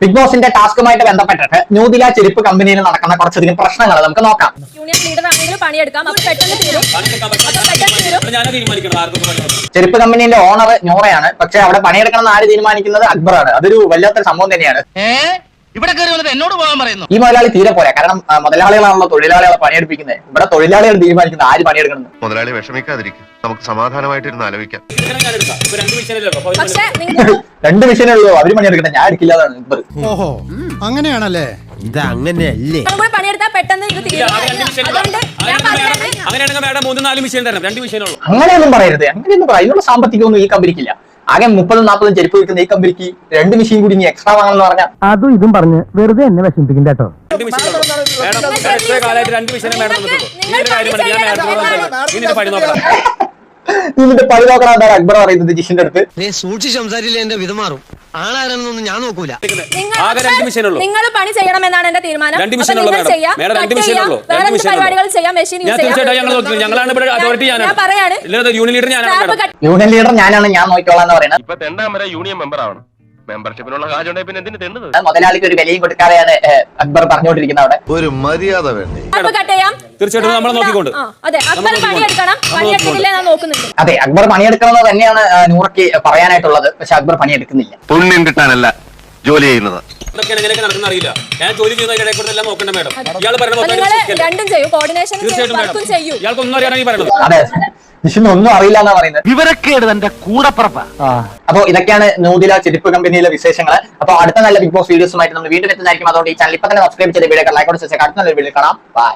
Big ബോസിന്റെ ടാസ്കുമായിട്ട് ബന്ധപ്പെട്ടിട്ട് ന്യൂദില ചെരുപ്പ് കമ്പനിയിൽ നടക്കുന്ന കുറച്ചധികം പ്രശ്നങ്ങൾ നമുക്ക് നോക്കാം. ചെരുപ്പ് കമ്പനിന്റെ ഓണർ ഞോറയാണ്. പക്ഷെ അവിടെ പണിയെടുക്കണം എന്ന് ആര് തീരുമാനിക്കുന്നത്? അക്ബറാണ്. അതൊരു വല്ലാത്തൊരു സംഭവം തന്നെയാണ്. ഇവിടെ കയറി വന്നിട്ട് എന്നോട് പോകാൻ പറയുന്നു. ഈ മുതലാളി തീരെ പോരാ. കാരണം മുതലാളികളാണല്ലോ തൊഴിലാളികളെ പണിയെടുപ്പിക്കുന്നത്. ഇവിടെ തൊഴിലാളികൾ തീരുമാനിക്കുന്നത് ആര് പണിയെടുക്കണം മുതലാളി വിഷമിക്കാതിരിക്കും. നമുക്ക് സമാധാനമായിട്ടിരുന്ന് ആലോചിക്കാം. രണ്ട് വിഷയമല്ലോ അപ്പൊ ഒരു പക്ഷെ മണി- നിങ്ങൾ രണ്ട് മിഷനേ ഉള്ളൂ. അവർ പണിയെടുക്കട്ടെ. ഞാൻ എടുക്കില്ലാതാണ് ഇവർ ഓഹോ. അങ്ങനെയാണല്ലേ? പണിയെടുത്താൽ പെട്ടെന്ന് ഇത് അങ്ങനെയല്ലേ ആ രണ്ട് വിഷയം ഞാൻ പറയുന്നത് അങ്ങനെയാണെങ്കിൽ മേഡം മൂന്ന് നാല് മിഷൻ തരണം. രണ്ട് അങ്ങനെയൊന്നും പറയരുത്. അങ്ങനെയൊന്നും പറയാം അതിനുള്ള സാമ്പത്തികമൊന്നും ഈ കമ്പനിക്കില്ല. ആകെ മുപ്പതും നാൽപ്പതും ചെരുപ്പ് വിൽക്കുന്ന ഈ കമ്പനിക്ക് രണ്ട് മെഷീൻ കൂടി ഇനി എക്സ്ട്രാ വാങ്ങണമെന്ന് പറഞ്ഞാൽ അതും ഇതും പറഞ്ഞ് വെറുതെ എന്നെ വിഷമിപ്പിക്കും കേട്ടോ. രണ്ട് മെഷീൻ മേഡം കാലമായിട്ട് രണ്ട് വിഷയം മേഡം തന്നിട്ടുള്ളൂ ഈ ഒരു ഞാൻ മേഡം ഇനി ഇത് പണി നോക്കണം. ഇതിന്റെ പണി നോക്കണം എന്താണ് അക്ബർ പറയുന്നത് ജിഷിന്റെ അടുത്ത്. നീ സൂക്ഷിച്ച് സംസാരിച്ചില്ല എന്റെ വിധമാറും ആളാരെന്നൊന്നും ഞാൻ നോക്കൂല. നിങ്ങൾ ആകെ രണ്ട് വിഷയമുള്ളൂ നിങ്ങൾ പണി ചെയ്യണമെന്നാണ് എന്റെ തീരുമാനം. രണ്ട് അപ്പൊ വിഷയമുള്ളൂ നിങ്ങൾ മേഡം. ചെയ്യാം, മേഡം രണ്ട് cut ചെയ്യാം, വിഷയമുള്ളൂ. വേറെ രണ്ട് എന്ത്. പരിപാടികൾ ചെയ്യാം. മെഷീൻ ഞാൻ യൂസ് തീർച്ചയായിട്ടും ഞങ്ങൾ ഞങ്ങളാണ് ഇവിടെ അതോറിറ്റി ഞാൻ ഞാനാണ്. പറയാണ്. ഇല്ലാതെ യൂണിയൻ ലീഡർ ഞാനാണ് സ്റ്റാഫ് മേഡം യൂണിയൻ ലീഡർ ഞാനാണ്. ഞാൻ നോക്കിക്കോളാം എന്ന് പറയുന്നത്. ഇപ്പൊ തെണ്ടാൻ വരെ യൂണിയൻ മെമ്പർ ആവണം മെമ്പർഷിപ്പിനുള്ള പിന്നെ എന്തിനു മുതലാളിക്ക് ഒരു വിലയും കൊടുക്കാതെയാണ് ഏഹ്, അക്ബർ പറഞ്ഞുകൊണ്ടിരിക്കുന്നത് അവിടെ. ഒരു മര്യാദ വേണ്ടേ? സ്റ്റാഫ് കട്ട് ചെയ്യാം. തീർച്ചയായിട്ടും നമ്മളെ നോക്കിക്കൊണ്ട്. അതെ. അക്ബർ പണിയെടുക്കണമെന്ന് തന്നെയാണ് നൂറക്ക് നൂറയ്ക്ക് പറയാനായിട്ടുള്ളത്. പക്ഷെ അക്ബർ പണിയെടുക്കുന്നില്ല. പുണ്യം കിട്ടാനല്ല ജോലി ചെയ്യുന്നത്. അറിയില്ല. ഞാൻ ജോലി ചെയ്യുന്ന നോക്കണ്ട മേഡം. ഇയാൾ പറയുന്ന അപ്പൊ മൊത്തം രണ്ടും ചെയ്യും. കോർഡിനേഷൻ തീർച്ചയായിട്ടും ചെയ്യൂ. ഇയാൾക്ക് ഒന്നും അറിയാനാണ് അതെ. ഒന്നും അറിയില്ല എന്നാ പറയുന്നത്. വിവരക്കേട് തന്റെ കൂടപ്പുറപ്പാ. അപ്പൊ ഇതൊക്കെയാണ് നൂതില ചെരുപ്പ് കമ്പനിയിലെ വിശേഷങ്ങൾ അപ്പൊ അടുത്ത നല്ല ബിഗ് ബോസ് വീഡിയോസുമായിട്ട് നമ്മൾ വീണ്ടും എത്തുന്നതായിരിക്കും. അതുകൊണ്ട് ഈ ചാനൽ ഇപ്പൊ തന്നെ സബ്സ്ക്രൈബ് ചെയ്ത് വീഡിയോ ലൈക്ക് കൊടുത്ത് അടുത്ത നല്ല വീഡിയോ കാണാം. ബൈ